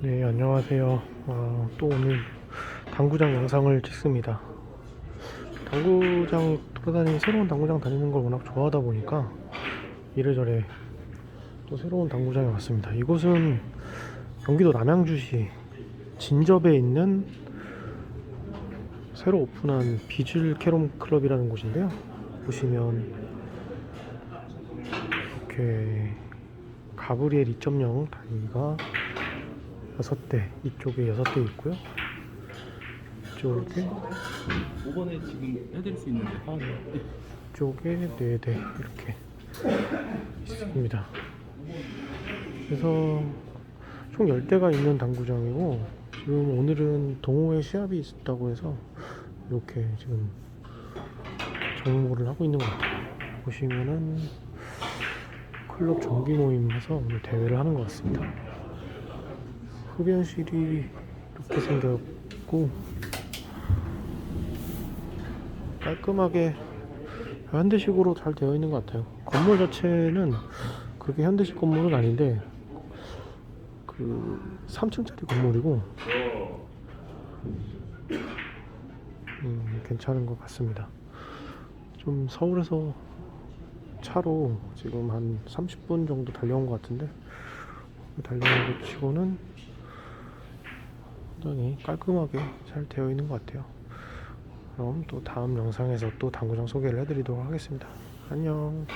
네, 안녕하세요. 어, 또 오늘 당구장 영상을 찍습니다. 당구장 돌아다니는 새로운 당구장 다니는 걸 워낙 좋아하다 보니까 이래저래 또 새로운 당구장에 왔습니다. 이곳은 경기도 남양주시 진접에 있는 새로 오픈한 비즐 캐rom 클럽이라는 곳인데요. 보시면 이렇게 가브리엘 2.0 다리가 여섯 대 이쪽에 여섯 대 있고요. 이쪽에 5번에 지금 해드릴 수 있는데 아, 네. 이쪽에 네 대 이렇게 있습니다. 그래서 총 10대가 있는 당구장이고 지금 오늘은 동호회 시합이 있다고 해서 이렇게 지금 정모를 하고 있는 것 같아요. 보시면은 클럽 정기 모임 해서 오늘 대회를 하는 것 같습니다. 흡연실이 이렇게 생겼고 깔끔하게 현대식으로 잘 되어 있는 것 같아요. 건물 자체는 그렇게 현대식 건물은 아닌데 그 3층짜리 건물이고 음, 괜찮은 것 같습니다. 좀 서울에서 차로 지금 한 30분 정도 달려온 것 같은데 달려온 것 치고는 굉장히 깔끔하게 잘 되어 있는 것 같아요. 그럼 또 다음 영상에서 또 당구장 소개를 해드리도록 하겠습니다. 안녕.